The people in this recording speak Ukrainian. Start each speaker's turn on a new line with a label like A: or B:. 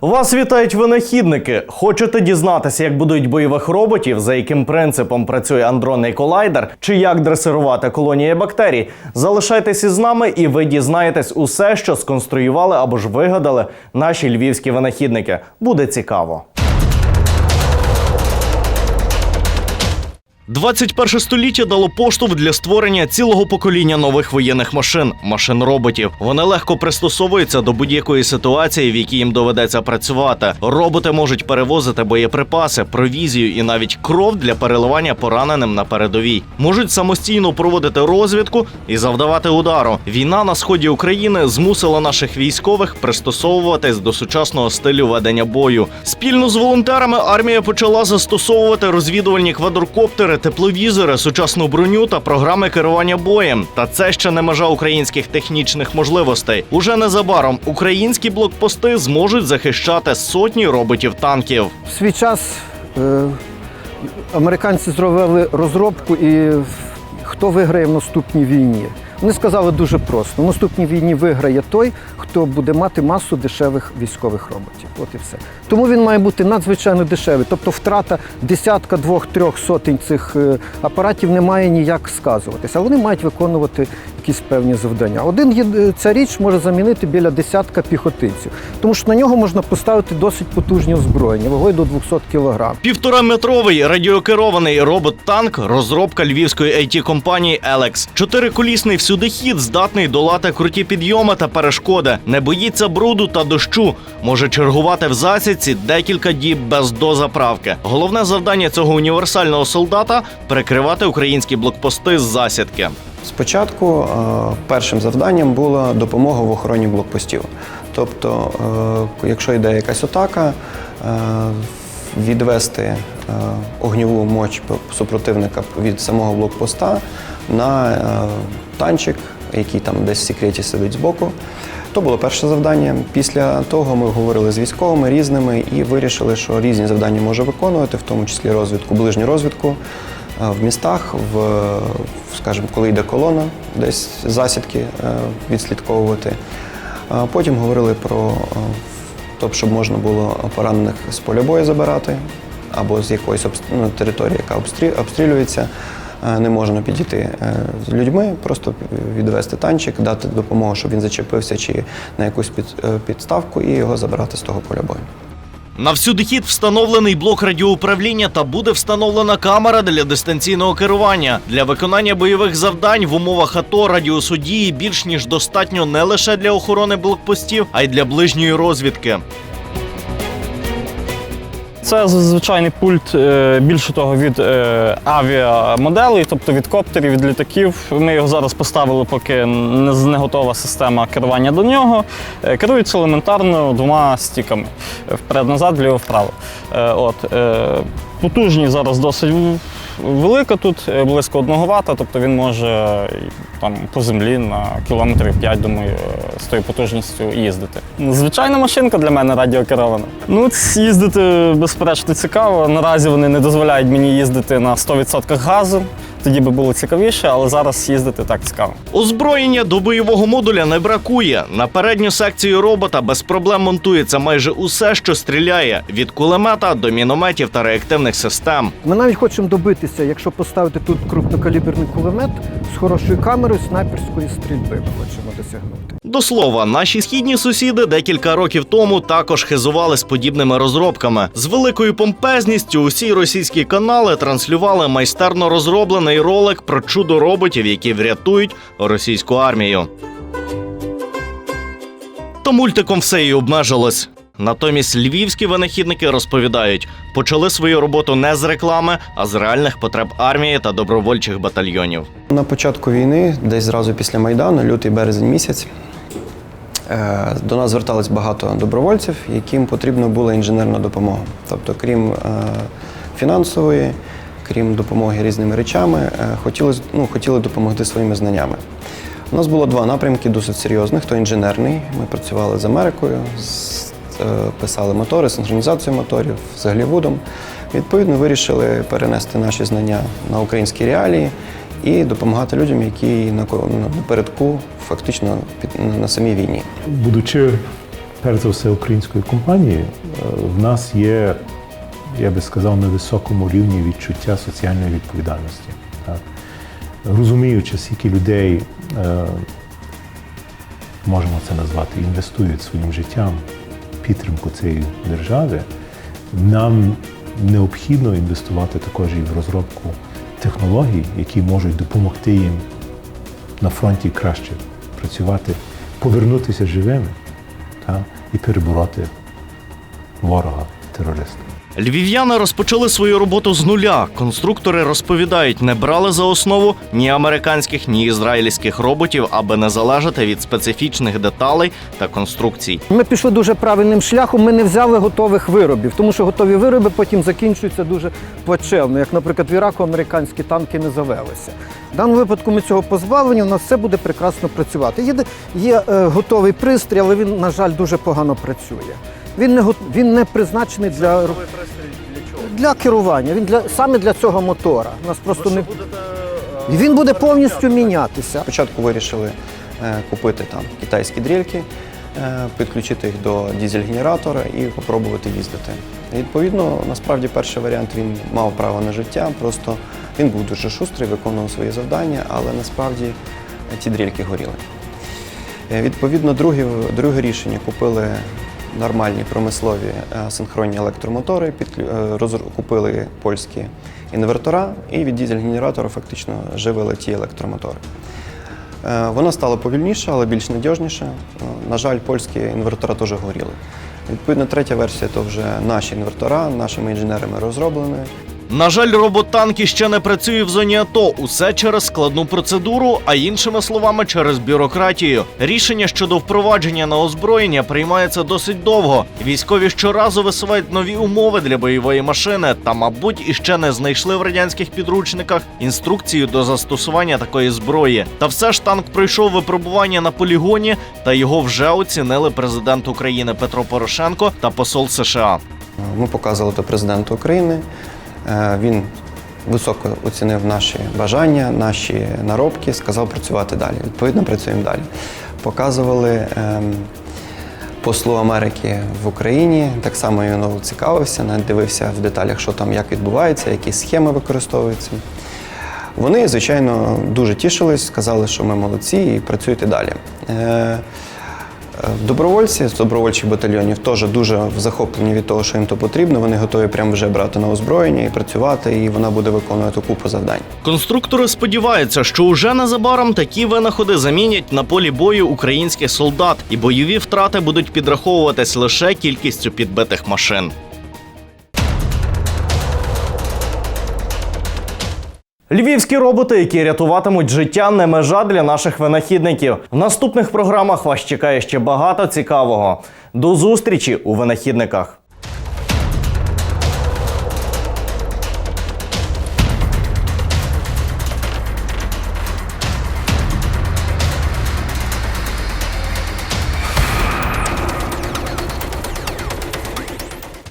A: Вас вітають винахідники. Хочете дізнатися, як будують бойових роботів, за яким принципом працює андронний колайдер, чи як дресирувати колонії бактерій? Залишайтесь із нами, і ви дізнаєтесь усе, що сконструювали або ж вигадали наші львівські винахідники. Буде цікаво. 21 століття дало поштовх для створення цілого покоління нових воєнних машин машин роботів. Вони легко пристосовуються до будь-якої ситуації, в якій їм доведеться працювати. Роботи можуть перевозити боєприпаси, провізію і навіть кров для переливання пораненим на передовій. Можуть самостійно проводити розвідку і завдавати удару. Війна на сході України змусила наших військових пристосовуватись до сучасного стилю ведення бою. Спільно з волонтерами армія почала застосовувати розвідувальні квадрокоптери, тепловізори, сучасну броню та програми керування боєм. Та це ще не межа українських технічних можливостей. Уже незабаром українські блокпости зможуть захищати сотні роботів-танків.
B: В свій час е, американці зробили розробку і хто виграє в наступній війні. Вони сказали дуже просто: наступній війні виграє той, хто буде мати масу дешевих військових роботів. От і все. Тому він має бути надзвичайно дешевий. Тобто втрата десятка, двох, трьох сотень цих е, апаратів не має ніяк сказуватися. А вони мають виконувати якісь певні завдання. Один ця річ може замінити біля десятка піхотинців, тому що на нього можна поставити досить потужні озброєння, вагою до 200 кг.
A: Півтораметровий радіокерований робот-танк розробка львівської it компанії Elex. Чотириколісний всюдихід здатний долати круті підйоми та перешкоди. Не боїться бруду та дощу. Може чергувати в засідці декілька діб без дозаправки. Головне завдання цього універсального солдата прикривати українські блокпости з засідки.
C: Спочатку е, першим завданням була допомога в охороні блокпостів. Тобто, е, якщо йде якась атака, е, відвести огніву мощ супротивника від самого блокпоста на е, танчик, який там десь в секреті сидить збоку. То було перше завдання. Після того ми говорили з військовими різними і вирішили, що різні завдання може виконувати, в тому числі розвідку, ближню розвідку е, в містах, в, скажімо, коли йде колона, десь засідки е, відслідковувати. Потім говорили про тобто, щоб можна було поранених з поля бою забирати або з якоїсь ну, території, яка обстрі- обстрілюється. Е, Не можна підійти е, з людьми, просто відвести танчик, дати допомогу, щоб він зачепився чи на якусь е, підставку і його забрати з того поля бою.
A: На всюдихід встановлений блок радіоуправління та буде встановлена камера для дистанційного керування. Для виконання бойових завдань в умовах АТО радіусу дії більш ніж достатньо не лише для охорони блокпостів, а й для ближньої розвідки.
D: Це звичайний пульт е, більше того від е, авіамоделей, тобто від коптерів, від літаків. Ми його зараз поставили, поки не, готова система керування до нього. Е, Керується елементарно двома стіками вперед-назад, вліво-вправо. От, Потужні зараз досить велика тут, е, близько 1 Вт, тобто він може там, по землі на кілометрів 5, думаю, е, з тою потужністю їздити. Звичайна машинка для мене радіокерована. Ну, їздити безперечно цікаво. Наразі вони не дозволяють мені їздити на 100% газу. Тоді би було цікавіше, але зараз їздити так цікаво.
A: Озброєння до бойового модуля не бракує. На передню секцію робота без проблем монтується майже усе, що стріляє: від кулемета до мінометів та реактивних систем.
B: Ми навіть хочемо добитися, якщо поставити тут крупнокаліберний кулемет з хорошою камерою снайперської стрільби, ми хочемо досягнути.
A: До слова, наші східні сусіди декілька років тому також хизували з подібними розробками. З великою помпезністю усі російські канали транслювали майстерно розроблений ролик про чудо роботів, які врятують російську армію. То мультиком все і обмежилось. Натомість львівські винахідники розповідають, почали свою роботу не з реклами, а з реальних потреб армії та добровольчих батальйонів.
C: На початку війни, десь зразу після Майдану, лютий березень місяць, е, до нас звертались багато добровольців, яким потрібна була інженерна допомога. Тобто, крім е, фінансової, крім допомоги різними речами, е, хотіли, ну, хотіли допомогти своїми знаннями. У нас було два напрямки досить серйозних. То інженерний. Ми працювали з Америкою, з- писали мотори, синхронізацію моторів з Голлівудом. Відповідно, вирішили перенести наші знання на українські реалії і допомагати людям, які на напередку фактично на самій війні.
E: будучи перш за все української компанії, е, в нас є, я би сказав, на високому рівні відчуття соціальної відповідальності. Так? Розуміючи, скільки людей, е, можемо це назвати, інвестують своїм життям підтримку цієї держави, нам необхідно інвестувати також і в розробку технологій, які можуть допомогти їм на фронті краще працювати, повернутися живими та, і перебороти ворога, терориста.
A: Львів'яни розпочали свою роботу з нуля. Конструктори розповідають, не брали за основу ні американських, ні ізраїльських роботів, аби не залежати від специфічних деталей та конструкцій.
B: Ми пішли дуже правильним шляхом. Ми не взяли готових виробів, тому що готові вироби потім закінчуються дуже плачевно. Як, наприклад, в Іраку американські танки не завелися. В даному випадку ми цього позбавлені, у нас все буде прекрасно працювати. Є, є е, готовий пристрій, але він, на жаль, дуже погано працює. Він не, він не призначений для, ру- для керування. Він для, саме для цього мотора. У нас просто не... І він буде повністю мінятися.
C: Спочатку вирішили е, купити там китайські дрільки, е, підключити їх до дізель-генератора і спробувати їздити. І, відповідно, насправді перший варіант він мав право на життя, просто він був дуже шустрий, виконував свої завдання, але насправді е, ті дрільки горіли. Е, Відповідно, друге, друге рішення купили нормальні промислові е, синхронні електромотори, е, купили польські інвертора і від дізель-генератора фактично живили ті електромотори. Вона Воно стало повільніше, але більш надіжніше. Е, На жаль, польські інвертора теж горіли. Відповідно, третя версія то вже наші інвертора, нашими інженерами розроблені.
A: На жаль, роботанки ще не працює в зоні АТО. Усе через складну процедуру, а іншими словами, через бюрократію. Рішення щодо впровадження на озброєння приймається досить довго. Військові щоразу висувають нові умови для бойової машини, та, мабуть, іще не знайшли в радянських підручниках інструкцію до застосування такої зброї. Та все ж танк пройшов випробування на полігоні, та його вже оцінили президент України Петро Порошенко та посол США.
C: Ми показували то президенту України. Е, Він високо оцінив наші бажання, наші наробки, сказав працювати далі. Відповідно, працюємо далі. Показували ем, послу Америки в Україні. Так само він цікавився, дивився в деталях, що там як відбувається, які схеми використовуються. Вони, звичайно, дуже тішились, сказали, що ми молодці і працюйте далі. Добровольці з добровольчих батальйонів теж дуже захоплені від того, що їм то потрібно. Вони готові прямо вже брати на озброєння і працювати, і вона буде виконувати купу завдань.
A: Конструктори сподіваються, що уже незабаром такі винаходи замінять на полі бою українських солдат, і бойові втрати будуть підраховуватись лише кількістю підбитих машин. Львівські роботи, які рятуватимуть життя, не межа для наших винахідників. В наступних програмах вас чекає ще багато цікавого. До зустрічі у винахідниках.